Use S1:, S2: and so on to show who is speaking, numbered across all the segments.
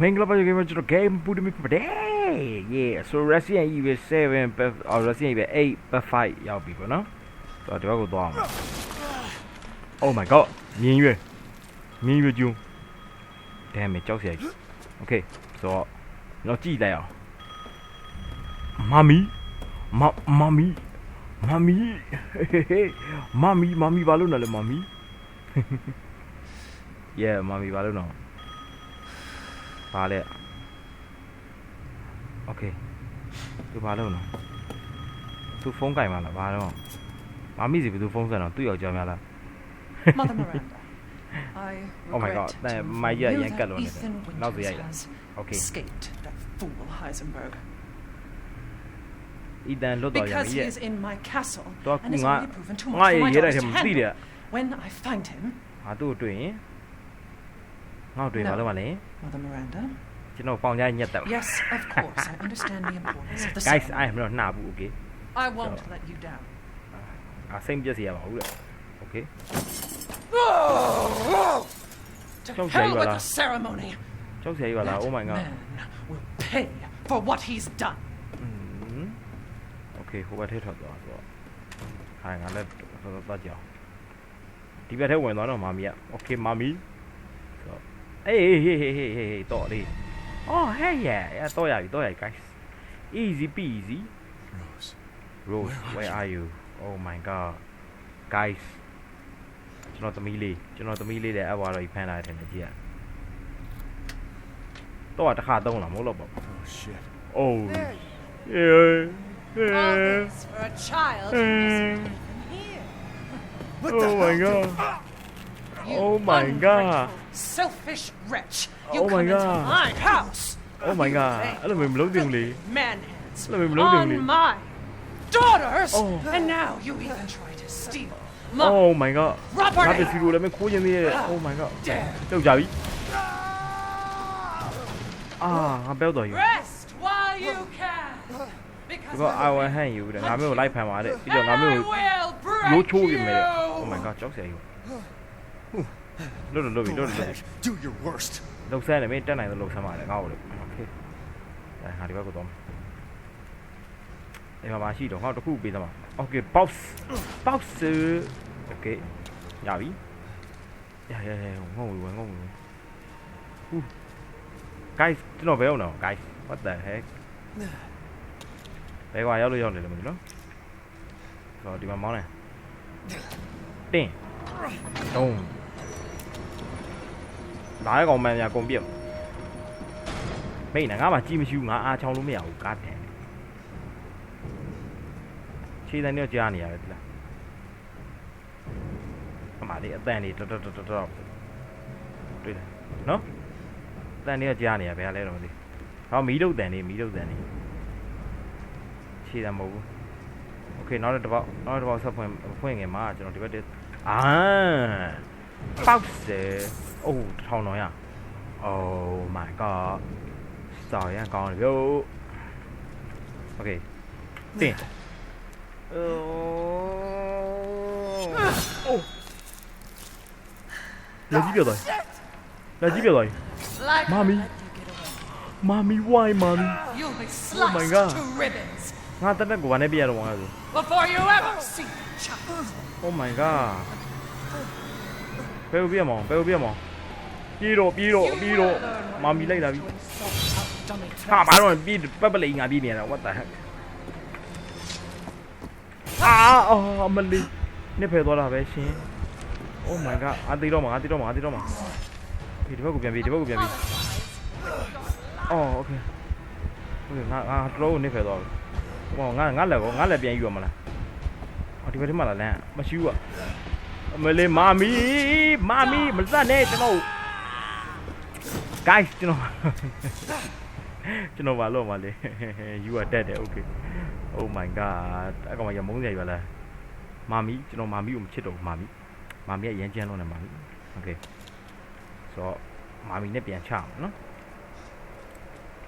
S1: မင်္ဂလာပါကြိုင်မှာကျွန်တော် game ပူဒမီပါတယ် yeah so Resident Evil 7 Path or Resident Evil 8 Path 5ရောက်ပြီပေါ့နော်ဆိုတော့ဒီဘက်ကိုသွားအောင် Oh my god မြင်းရွယ်မြင်းရွယ်ကျုံ damn it ကြောက်စရာကြီး okay ဆိုတော့ကျွန်တော်ကြည့်လိုက်အောင်မမီမမမီမမီမမီမမီဘာလို့လဲလဲမမီ yeah မမီဘာလို့လဲ ပါလေโอเคသူဘာလုပ်နော်သူဖုန်းကင်ပါလားဘာတော့မမီစီဘယ်သူဖုန်းဆက်တော့သူ့ယောက်ျားများလား
S2: Mother Miranda, I
S1: Oh my
S2: regret
S1: god,
S2: to
S1: that- my ear
S2: reveal
S1: yank
S2: that
S1: alone is
S2: Ethan
S1: it. Now the
S2: Winters
S1: ear.
S2: has
S1: Okay.
S2: escaped that fool Heisenberg
S1: အီတန်လွတ်တော်ရ
S2: because
S1: မ
S2: he
S1: ရဲ့
S2: is in my castle
S1: တော့
S2: and
S1: ကူ
S2: is
S1: ငါ
S2: already proven too
S1: ငါ
S2: much for
S1: ရေး
S2: my
S1: ရေးလိုက်
S2: daughters
S1: တယ်
S2: to
S1: မသိတယ်
S2: handle. When I find him,
S1: ငါသူ့ကိုတွေ့ရင် Audrey no,
S2: Mother Miranda. Yes, of course. I understand the importance of the
S1: Guys,
S2: ceremony.
S1: I am not Nabu, okay?
S2: I won't so. let you down.
S1: I think just yeah, okay. Whoa, whoa.
S2: To hell with the ceremony. That
S1: oh my god.
S2: man will pay for what he's done.
S1: Mm. Okay, who got hit her though? Hang on, let's let's let's let's let's let's let's let's let's let's let's let's let's let's let's အေးဟေးဟေးဟေးဟေးတော့လေ Oh hey yeah yeah တော့ရပြီတော့ရပြီ guys easy peasy
S3: Rose
S1: Rose where are you Oh my god guys ကျွန်တော်သမီးလေးကျွန်တော်သမီးလေးလည်းအဘွားတော်ကြီးဖမ်းလာတယ်ထင်တယ်ကြည့်ရတော့တစ်ခါသုံးလာမဟုတ်တော့ပါ
S3: Oh shit
S1: Oh yeah
S4: Office for a child who doesn't live in here.
S3: What the Oh
S1: my
S3: hell?
S1: god.
S2: You
S1: Oh my god.
S2: ungrateful Selfish wretch. You
S1: Oh
S2: come
S1: my
S2: into
S1: God.
S2: my house.
S1: oh my god အဲ့လိုမျိုးမလုပ်သင့်ဘူးလေ
S2: Man hands
S1: Let me blow them,
S2: on
S1: Lee.
S2: my daughters.
S1: Oh.
S2: And now you even try to steal my
S1: oh my god ငါ
S2: property.
S1: ပစ္စည်းကိုလည်းမခိုးခြင်းသေးရဲ့ oh my god
S2: Dare
S1: ကြောက်ကြပြီအာငါပြောတော့ယူ
S2: rest while you can.
S1: ဒီ
S2: Because
S1: က I
S2: Mother
S1: will hand you တဲ့ငါမျိုးကိုလိုက်ဖမ်းပါတဲ့ပြီးတော့ငါ
S2: I
S1: မျိုးကို
S2: will break
S1: ရိုးချိုးပြင်မယ်တဲ့
S2: you.
S1: oh my god ကြောက်စရာကြီး လွတ်လွတ်လွတ်ပြီ
S3: Go
S1: လွတ်လွတ်လွတ်
S3: ahead. Do your worst.
S1: လုံဆန်းတယ်မင်းတက်နိုင်သလိုဆန်းပါလေငါ့ကိုလေ okay အဲဟာဒီဘက်ကိုတော့အဲ့မှာမရှိတော့ငါတို့တစ်ခုပေးသမှာ okay box box okay ရပြီရရရငုံဝင်ငုံဝင် guys ကျွန်တော်ဘယ်အောင်တော့ guys what the heck ဘယ်ကွာရောက်လို့ရောက်နေလဲမသိဘူးနော်ဆိုတော့ဒီမှာမောင်းနေတင်းတုံး လာရကောင်မှန်များကုန်ပြတ်မိတ်နဲ့ငါမှကြည့်မရှိဘူးငါအားချောင်းလို့မရဘူးကားတယ်ခြေတန်းတော့ကြားနေရတယ်ဒီလားအမလေးအတန်လေးတော်တော်တော်တော်တော်တွေ့တယ်နော်အတန်လေးကကြားနေရဘယ်ကလဲတော့မသိဟောမီးတုတ်တန်လေးမီးတုတ်တန်လေး ခြေတာမဟုတ်ဘူးโอเคနောက်တစ်ပေါက်နောက်တစ်ပေါက်ဆက်ဖွင့်ဖွင့်ငယ်မှာကျွန်တော်ဒီဘက်တည်းအာပေါက်စဲ Oh, thôi nổi à? Oh my god. Sorry anh con vô Ok. Tiền
S4: Oh
S1: Là
S4: giết rồi. Là giết rồi.
S1: Mami Mami why
S2: man
S1: Oh my god. Nga tất cả của
S2: bạn ấy bây giờ đúng không
S1: Oh my god. Bêu bia mỏ, bêu bia mỏ ပြရမအောင်ပြေးတော့ပြေးတော့ပြေးတော့မာမီလိုက်လာပြီ
S2: To insult our dummy
S1: ဟာဘာတော့ပြေးပတ်ပလေးငါပြေးနေရတာ what the heck အာအော်မလီနှစ်ဖယ်သွားတာပဲရှင် Oh my god အသေးတော့မှာအသေးတော့မှာအသေးတော့မှာဒီဒီဘက်ကိုပြန်ပြေးဒီဘက်ကိုပြန်ပြေးအော် okay okay ငါငါတော်ကိုနှစ်ဖယ်သွားပြီဟောငါငါလက်ကောငါလက်ပြန်ယူရမလားအော်ဒီဘက်ထဲမှာလာလမ်းမရှိဘူးอ่ะအမလေးမာမီမာမီမစနဲ့ကျွန်တော် guys ကျွန်တော်ကျွန်တော်ဘာလို့မလဲ you are dead တယ် okay oh my god အကောင်မရမုန်းစရာကြီးပါလားမာမီကျွန်တော်မာမီကိုမချစ်တော့ဘူးမာမီမာမီကရမ်းချမ်းလို့နေမာမီ okay ဆိုတော့မာမီနဲ့ပြန်ချအောင်နော်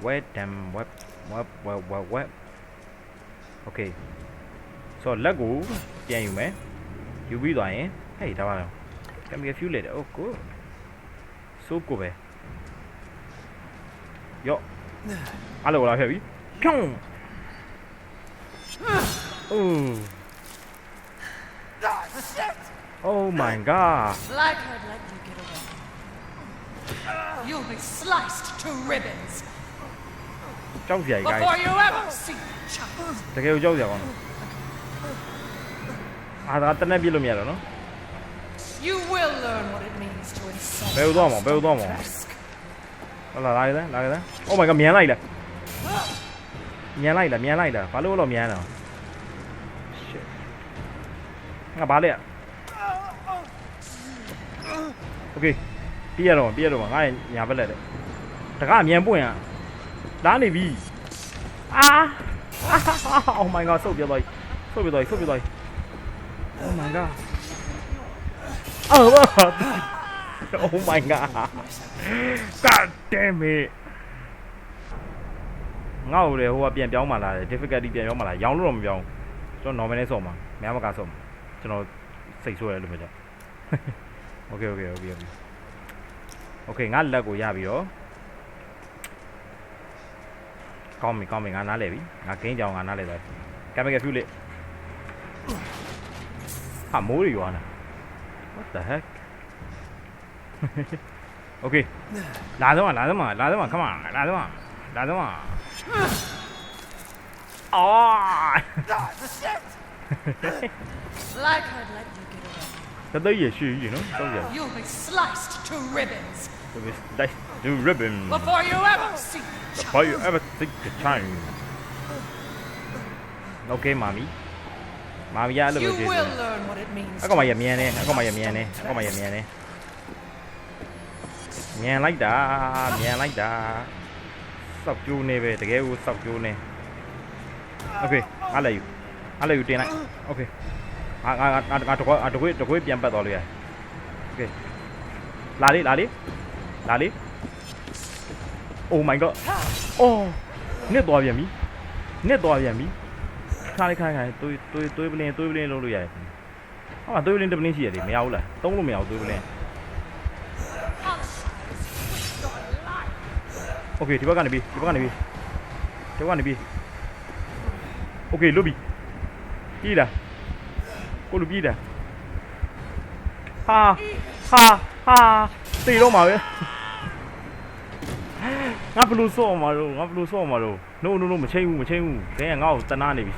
S1: web damn web web web web web okay ဆိုတော့လက်ကိုပြန်ယူမယ်ယူပြီးသွားရင်ဟေးဒါပါတော့ can be a few later oh good so good ပဲ ရော့အားလို့လာခဲ့ပြီဖြုံးအိုး Oh my god
S2: Like I'd let you get away. You'll be sliced to ribbons
S1: ကြောက်စရာကြီး guys
S2: before you ever see the child.
S1: တကယ်ကိုကြောက်စရာကောင်းတယ်အာဒါတနက်ပြစ်လို့မရတော့နော်
S2: You will learn what it means to insult.
S1: ဘယ် လိုသွားမလဲဘယ်လိုသွားမလဲ
S2: Tusk.
S1: ဟုတ်လားလာခဲ့တယ်လာခဲ့တယ် Oh my god မြန်လိုက်လားမြန်လိုက်လားမြန်လိုက်လားဘာလို့လို့မြန်တာ Shit ငါဘာလဲ Okay ပြရတော့ပြရတော့ငါ့ညာဘက်လက်တယ်တကားမြန်ပွင့်อ่ะလာနေပြီအာ Oh my god ဆုတ်ပြသွားပြီဆုတ်ပြသွားပြီဆုတ်ပြသွားပြီ Oh my god Oh Oh my god God damn it ငါ့ကိုလေဟိုကပြန်ပြောင်းမှလာတယ် difficulty ပြန်ပြောင်းမှလာရောင်းလို့တော့မပြောင်းကျွန်တော် normal နဲ့ဆော့မှာများမကဆော့မှာကျွန်တော်စိတ်ဆိုးတယ်လို့ပြောကြ Okay okay okay okay Okay ငါလက်ကိုရပြီတော့ကောင်းပြီကောင်းပြီငါနားလဲပြီငါဂိမ်းကြောင်ငါနားလဲသွားကင်မကဖြူလေးဟာမိုးရီရွာနာ What the heck Okay လာတော့လာတော့လာတော့ come on လာတော့လာတော့အော်
S2: Like I'd let you get away.
S1: တသိရရှိကြီးနော်တော့ရ
S2: You'll be sliced to ribbons
S1: Let's do ribbon
S2: before you ever see the child.
S1: Before you ever think the time Okay မာမီမာမီရအဲ့လို
S2: You
S1: မျိုးကြည့်
S2: will learn what it means.
S1: အကောင်မရမြန်နေအကောင်မရမြန်နေအကောင်မရမြန်နေ မြန်လိုက်တာမြန်လိုက်တာစောက်ကျိုးနေပဲတကယ်ကိုစောက်ကျိုးနေ Okay အားလည်းယူအားလည်းယူတင်လိုက် Okay ငါငါငါငါတကွတကွတကွပြန်ပတ်သွားလို့ရ Okay လာလေလာလေလာလေ Oh my god အော်နစ်သွားပြန်ပြီနစ်သွားပြန်ပြီခါလေးခါလေးခါလေးတွေးတွေးတွေးပလင်းတွေးပလင်းလုံးလို့ရတယ်ဟာမှာတွေးပလင်းတစ်ပလင်းရှိရတယ်မရဘူးလားသုံးလို့မရဘူးတွေးပလင်း Okay ဒီဘက်ကနေပြီဒီဘက်ကနေပြီဒီဘက်ကနေပြီ Okay လွတ်ပြီပြီလားကိုလူပြီလားဟာဟာဟာတေတော့မှာပဲငါဘလူးဆော့မှာတော့ငါဘလူးဆော့မှာတော့ no no no မချိန်ဘူးမချိန်ဘူးခဲကငါ့ကိုတနာနေပြီ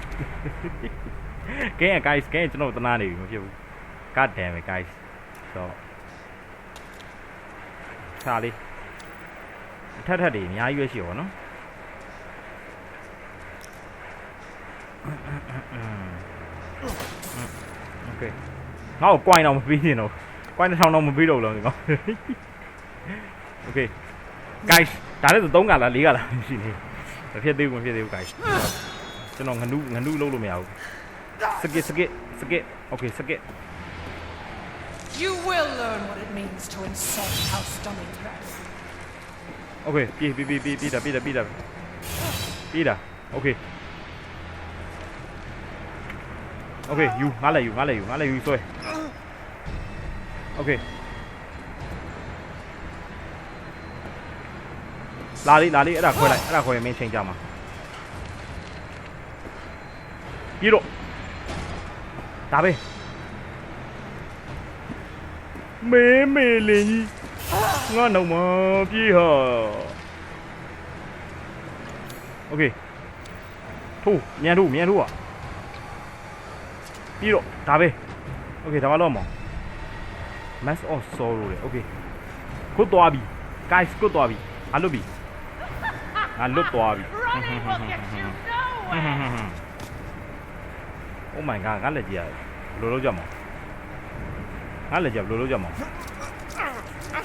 S1: ခဲက guys ခဲကျွန်တော်တနာနေပြီမဖြစ်ဘူး god damn it guys so စားလေး ထက်ထက်တွေအများကြီးပဲရှိရောနော် โอเคငါ့ကို coin တော့မပြီးရင်တော့ coin တစ်ထောင်တော့မပြီးတော့ဘူးလို့ဒီကောင် โอเค guys ဒါလည်းဆို3ကလား4ကလားရှိနေမဖြစ်သေးဘူးမဖြစ်သေးဘူး guys ကျွန်တော်ငနုငနုလုံးလို့မရဘူးစကစ်စကစ်စကစ်โอเคစကစ်
S2: You will learn what it means to insult House Dummycraft.
S1: Okay, bir, bir, bir, bir, wieder, wieder, wieder. Wieder. Okay. Okay, you, ngã lại you, ngã lại you, ngã lại you tôi. ok Lá đi, lá đi, đã quay lại, đã quay mình chênh chạm mà. Đi độ. Đá bê. Mê mê lên. Nganoma hả? Ok. Thu, nhanh thu, nhanh thu à. Đi rồi, đá về. Ok, ta vào mà. Mass of sorrow đấy. Okay. Cút tòa bì. Guys, cút tòa bì.
S2: Alo bi, Alo tòa bì.
S1: Oh my god, ngắt là gì à? Lô lô chậm à? Ngắt là gì à? Lô lô chậm à?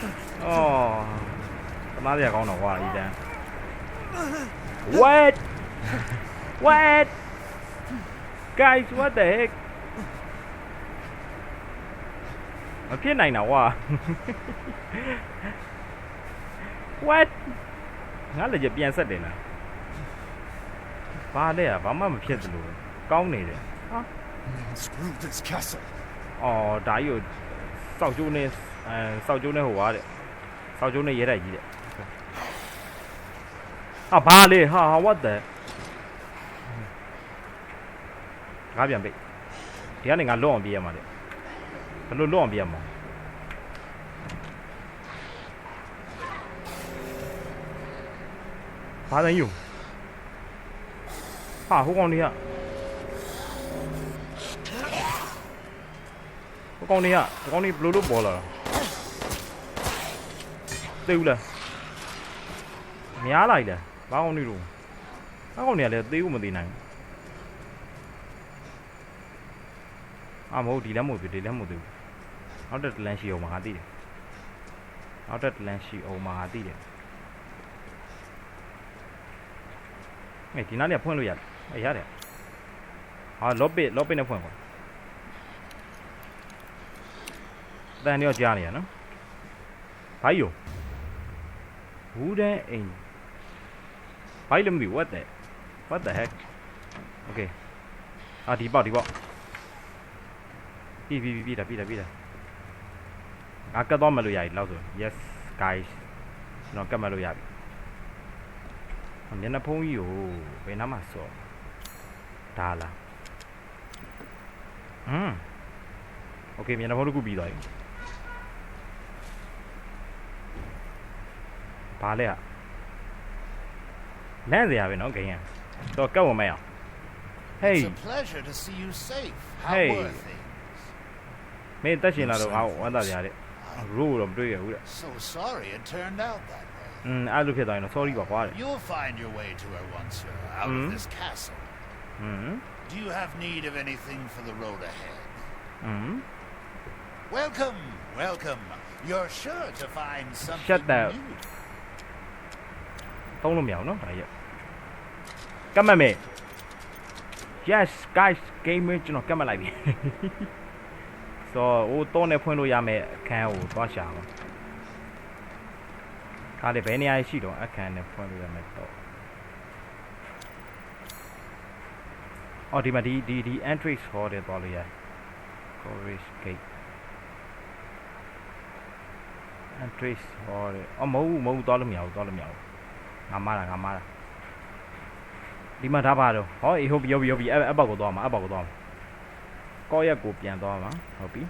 S1: ကြီးဘယ်လိုလုပ်ကြမလဲအော်တမားစရာကောင်းတော့ကွာအီတန်း what what guys what the heck မဖြစ်နိုင်တာကွာ what ငါလက်ကြီးပြန်ဆက်တယ်လားဘာလဲอ่ะဘာမှမဖြစ်သလိုပဲကောင်းနေတယ်
S3: Screw this castle.
S1: အော်ဒါကြီးကိုစောက်ကျိုးနဲ့ အဲစောက်ကျိုးနဲ့ဟိုပါတဲ့စောက်ကျိုးနဲ့ရဲတိုက်ကြီးတဲ့ဟာဘာလဲဟာဟာ what the ငါပြန်ပိတ်ဒီကနေငါလွတ်အောင်ပြေးရမှာလေဘယ်လိုလွတ်အောင်ပြေးရမှာဘာလဲယူဟာဟိုကောင်တွေကဟိုကောင်တွေကဟိုကောင်တွေဘယ်လိုလုပ်ပေါ်လာတာ သိဘူးလားများလိုက်လားဘာကောင်တွေလို့ဘာကောင်တွေကလည်းသိဘူးမသိနိုင်ဘူးအာမဟုတ်ဒီလမ်းမဟုတ်ဘူးဒီလမ်းမဟုတ်ဘူးနောက်တစ်လမ်းရှိအောင်မှာငါသိတယ်နောက်တစ်လမ်းရှိအောင်မှာငါသိတယ်အေးဒီနားလေးကဖွင့်လို့ရတယ်အေးရတယ်ဟာလော့ပစ်လော့ပစ်နဲ့ဖွင့်ကွာတန်ရောကြားနေရနော်ဘာကြီးရော ဘူးတဲ့အိမ်ဘာကြီးလည်းမသိဘူး what the what the heck okay အာဒီပေါက်ဒီပေါက် ပြီပြီပြီပြီတာပြီတာပြီတာငါကတ်တော့မလို့ရပြီလောက်ဆို yes guys ကျွန်တော်ကတ်မလို့ရပြီမျက်နှာဖုံးကြီးကိုဘယ်နားမှာစော့ဒါလားဟမ်โอเคမျက်နှာဖုံးတစ်ခုပြီးသွားပြီ ဘာလဲอ่ะလန့်စရာပဲเนาะဂိမ်းရတော့ကတ်ဝင်မရအောင် hey
S3: It's a pleasure to see you safe. How
S1: Hey.
S3: were things?
S1: မင်းတက်ရှင်လာတော့ငါ့ကိုဝမ်းသာကြရတယ်ရိုးတော့မတွေ့ရဘူးတဲ့
S3: So sorry it turned out that way.
S1: อืมအဲ့လိုဖြစ်သွားရင်တော့ sorry ပါကွာတဲ့
S3: You'll find your way to her once you're out
S1: Hmm?
S3: of this castle.
S1: อืม
S3: Do you have need of anything for the road ahead?
S1: อืม
S3: Welcome, welcome. You're sure to find something
S1: Shut up.
S3: new.
S1: သုံးလို့မရဘူးနော်ဒါရက်ကတ်မှတ်မယ် yes guys gamer ကျွန်တော်ကတ်မှတ်လိုက်ပြီဆိုတော့ဟိုတော့နဲ့ဖွင့်လို့ရမယ်အခန်းကိုသွားရှာအောင်ဒါလည်းဘယ်နေရာရှိတော့အခန်းနဲ့ဖွင့်လို့ရမယ်တော့အော်ဒီမှာဒီဒီဒီ entrance hall တွေသွားလို့ရတယ် Corage Gate entrance hall တွေအမဟုတ်မဟုတ်သွားလို့မရဘူးသွားလို့မရဘူး ငါမတာငါမတာဒီမှာထားပါတော့ဟောအေးဟုတ်ပြီဟုတ်ပြီဟုတ်ပြီအဲ့အဲ့ဘောက်ကိုသွားမှာအဲ့ဘောက်ကိုသွားမှာကောရက်ကိုပြန်သွားမှာဟုတ်ပြီ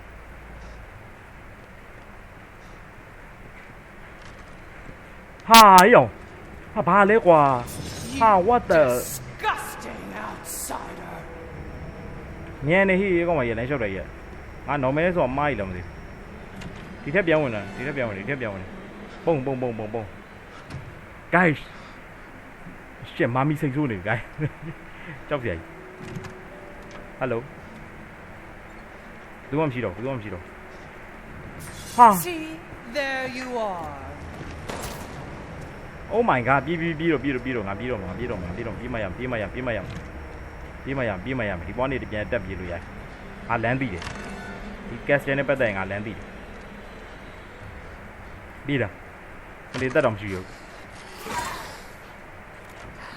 S1: ဟာယောဟာဘာလဲကွာဟာ what the
S2: Disgusting outsider.
S1: ညံနေဟိရေကောင်မရေလမ်းလျှောက်တယ်ရေငါ normal ဆိုတော့မားရီလည်းမသိဘူးဒီထက်ပြောင်းဝင်လာဒီထက်ပြောင်းဝင်ဒီထက်ပြောင်းဝင်ပုံပုံပုံပုံပုံ guys shit မာမီစိတ်ဆိုးနေ guys ကြောက်စရာကြီး hello ဘူးမှမရှိတော့ဘူးမှမရှိတော့ဟာ
S2: See, there you are.
S1: oh my god ပြေးပြေးပြေးတော့ပြေးတော့ပြေးတော့ငါပြေးတော့ငါပြေးတော့ငါပြေးတော့ပြေးမရပြေးမရပြေးမရပြေးမရပြေးမရဒီပွားနေတပြန်တက်ပြေးလို့ရတယ်ငါလမ်းသိတယ်ဒီ castle နဲ့ပတ်သက်ရင်ငါလမ်းသိတယ်ပြေးတာမလေးတက်တော့မရှိဘူး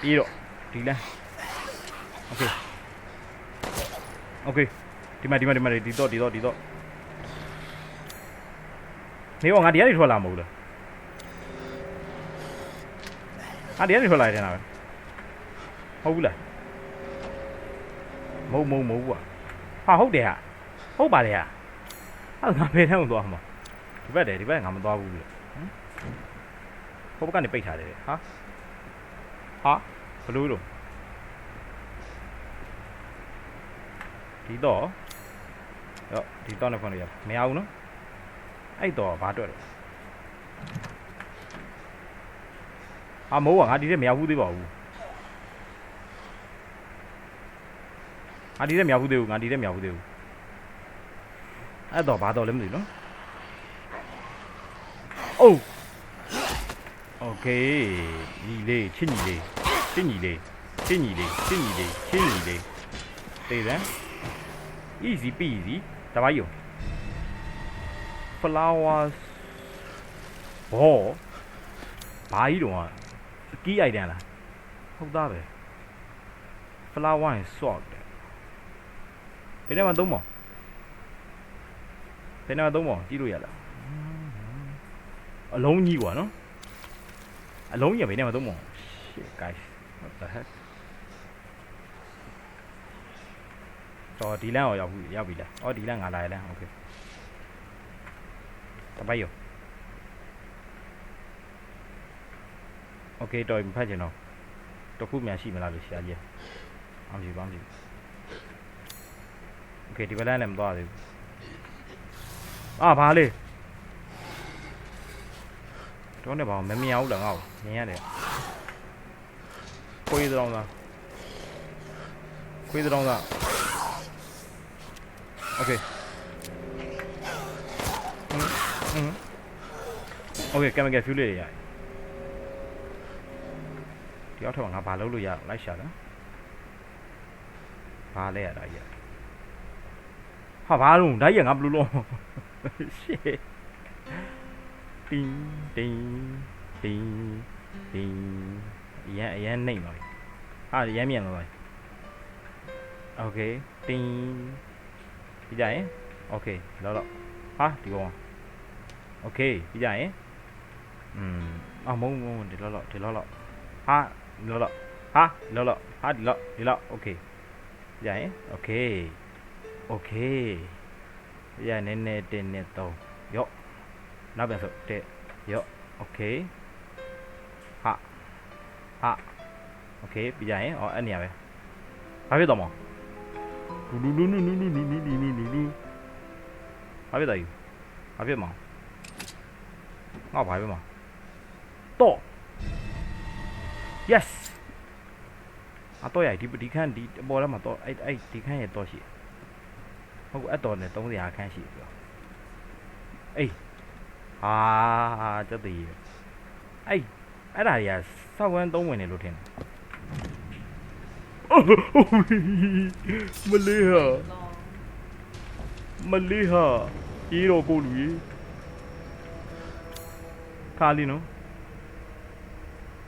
S1: ပြေးတော့ဒီလမ်းโอเคโอเคဒီမှာဒီမှာဒီမှာဒီတော့ဒီတော့ဒီတော့နေဘောငါဒီကနေထွက်လာမဟုတ်လားဟာဒီကနေထွက်လာတယ်နာပဲဟုတ်ဘူးလားမဟုတ်မဟုတ်မဟုတ်ဘူးဟာဟုတ်တယ်ဟာဟုတ်ပါတယ်ဟာအဲ့ငါဘယ်နဲ့မှသွားမှာဒီဘက်တယ်ဒီဘက်ငါမသွားဘူးလေဟမ်ဟိုဘက်ကနေပိတ်ထားတယ်ဟာ ဟာဘလို့လို့ဒီတော့ရောဒီတော့နဲ့ဖွင့်လို့ရမရဘူးနော်အဲ့တော့ဘာတွေ့လဲအာမိုးကငါဒီထဲမရောက်ဘူးသေးပါဘူးငါဒီထဲမရောက်ဘူးသေးဘူးငါဒီထဲမရောက်ဘူးသေးဘူးအဲ့တော့ဘာတော့လဲမသိဘူးနော်အိုးโอ เคညီလေးချစ်ညီလေးချစ်ညီလေးချစ်ညီလေးချစ်ညီလေးချစ်ညီလေးတေးတယ် easy peasy တပါးယူ flowers ဘောဘာကြီးတော့ စကီးအိုက်တန်လားဟုတ်သားပဲ flower and salt တဲ့ဘယ်နဲ့မှသုံးမဘယ်နဲ့မှသုံးမကြည့်လို့ရလားအလုံးကြီးกว่าနော် အလုံးကြီးကဘယ်နဲ့မှသုံးမ shit guys what the heck တော့ဒီလမ်းကိုရောက်ပြီရောက်ပြီလားအော်ဒီလမ်းငါလာရလမ်း okay တပိုက်ရော okay တော်ပြီမဖတ်ချင်တော့တစ်ခုမြန်ရှိမလားလို့ရှာကြည့်အောင်ကြည့်ပါအောင်ကြည့် okay ဒီဘက်လမ်းလည်းမသွားသေးဘူးအာဘာလေ တော့နေပါဦးမမြင်အောင်လားငါ့ကိုမြင်ရတယ်ခွေးတောင်းသားခွေးတောင်းသား okay อืมอืม okay ကင်မကယ်ဖြူလေးရရတယ်ဒီအောက်ထပ်မှာငါဘာလုပ်လို့ရအောင်လိုက်ရှာတယ်ဘာလဲရတာကြီးဟာဘာလုံးဓာတ်ရငါဘယ်လိုလုံး shit တင်း တင်းတင်းတင်းအရန်အရန်နှိမ့်ပါပြီဟာအရန်မြန်ပါပြီ okay တင်းပြီးကြရင် okay လောလောဟာဒီကောင် okay ပြီးကြရင်อืมအမုံမုံဒီလောလောဒီလောလောဟာလောလောဟာလောလောဟာဒီလောဒီလော okay ပြီးကြရင် okay okay ပြီးကြရင်နည်းနည်းတင်းနဲ့သုံးရော့ နောက်ပြန်ဆုပ်တဲ့ရော့ okay ဟာဟာ okay ပြီးကြရင်အော်အဲ့နေရာပဲဘာဖြစ်တော့မလဲလူလူလူလူလူလူလူလူလူလူလူဘာဖြစ်တော့ယူဘာဖြစ်မလဲငါဘာဖြစ်မလဲတော့ yes အတော့ရိုက်ဒီဒီခန်းဒီအပေါ်ထဲမှာတော့အဲ့အဲ့ဒီခန်းရဲ့တော့ရှိဟုတ်အဲ့တော်နဲ့300ခန်းရှိပြီအေး ဟာစက်တည်အဲ့အဲ့ဒါကြီးကစောက်ဝမ်းသုံးဝင်နေလို့ထင်တယ်မလေးဟာ
S2: Long.
S1: မလေးဟာအေးတော့ကိုလူကြီးခါလီနော်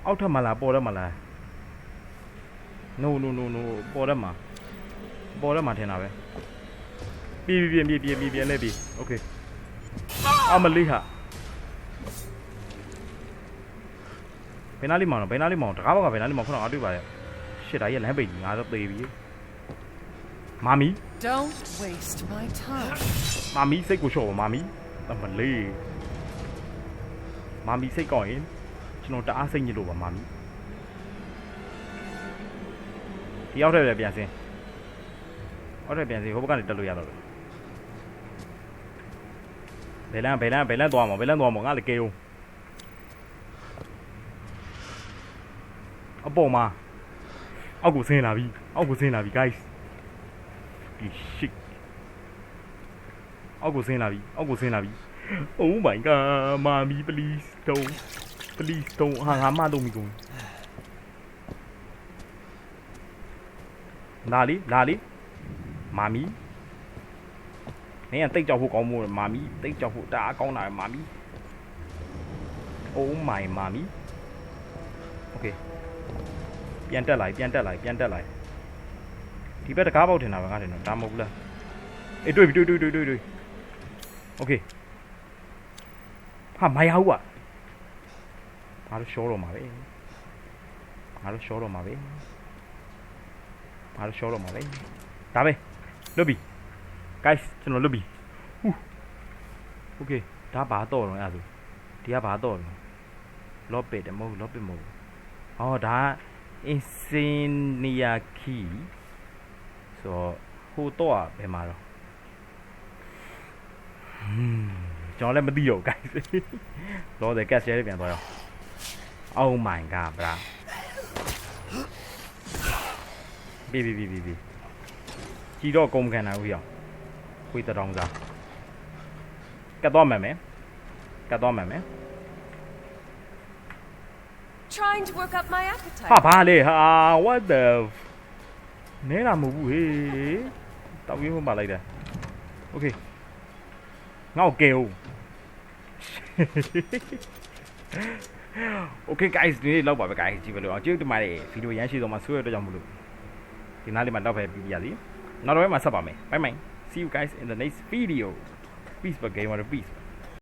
S1: အောက်ထပ်မလားပေါ်တယ်မလား no no no no ပေါ်တယ်မှာပေါ်တယ်မှာထင်တာပဲပြေးပြေးပြေးပြေးပြေးပြေးလဲပြေး okay အမလေးဟာ ဘယ်နားလေးမောင်တော့ဘယ်နားလေးမောင်တကားဘောက်ကဘယ်နားလေးမောင်ခုနကတွေ့ပါရဲ့ရှစ်ဒါကြီးကလမ်းပိတ်ကြီးငါတော့သေပြီမာမီ
S2: Don't waste my time.
S1: မာမီစိတ်ကိုလျှော့ပါမာမီအမလေးမာမီစိတ်ကောင်းရင်ကျွန်တော်တအားစိတ်ညစ်လို့ပါမာမီဒီရောက်တဲ့ပြန်စင်းအောက်တဲ့ပြန်စင်းဟိုဘက်ကနေတက်လို့ရတော့တယ်ဘယ်လန်းဘယ်လန်းဘယ်လန်းသွားမှာဘယ်လန်းသွားမှာငါလည်းကဲဦး အပေါ်မှာအောက်ကိုဆင်းလာပြီအောက်ကိုဆင်းလာပြီ guys ဒီ shit အောက်ကိုဆင်းလာပြီအောက်ကိုဆင်းလာပြီ Oh my god မာမီ please don't please don't ဟာငါမတော့မီကုန်လာလီလာလီမာမီနင်ကတိတ်ကြောက်ဖို့ကောင်းမို့မာမီတိတ်ကြောက်ဖို့တအားကောင်းတာမာမီ Oh my မာမီ Okay ပြန်တက်လိုက်ပြန်တက်လိုက်ပြန်တက်လိုက်ဒီဘက်တကားပေါက်ထင်တာပဲငါထင်တော့ဒါမဟုတ်ဘူးလားအေးတွေ့ပြီတွေ့တွေ့တွေ့တွေ့တွေ့ Okay ဟာမရဘူးอ่ะငါတို့ရှောတော့မှာပဲငါတို့ရှောတော့မှာပဲငါတို့ရှောတော့မှာပဲဒါပဲလွတ်ပြီ guys ကျွန်တော်လွတ်ပြီဟူး Okay ဒါဘာတော့တော့အဲ့ဒါဆိုဒီကဘာတော့တော့လော့ပစ်တယ်မဟုတ်ဘူးလော့ပစ်မဟုတ်ဘူးဟောဒါက insignia key ဆိုတော့ဟိုတော့ကဘယ်မှာတော့ကျွန်တော်လည်းမသိတော့ဘူး guys လောတယ် gas ရဲပြန်သွားရော Oh my god bra ဘီဘီဘီဘီဘီကြီးတော့ကုန်မခံနိုင်ဘူးရောခွေးတောင်စားကတ်တော့မယ်မယ်ကတ်တော့မယ်မယ်
S4: Trying to work up my appetite.
S1: ဟာဘာလဲဟာ what the f- နဲလာမဟုတ်ဘူးဟေးတောက်ရင်းမှပါလိုက်တာ okay ငါ့ကိုကဲဦး okay guys ဒီနေ့လောက်ပါပဲ guys ကြည့်ပါလို့အောင်ကျေးဇူးတင်ပါတယ်ဗီဒီယိုရမ်းရှိတော့မှဆွဲရတော့ကြောင့်မလို့ဒီနားလေးမှာတော့ပဲပြီးပြရစီနောက်တော့ပဲမှာဆက်ပါမယ် bye bye see you guys in the next video peace for gamer peace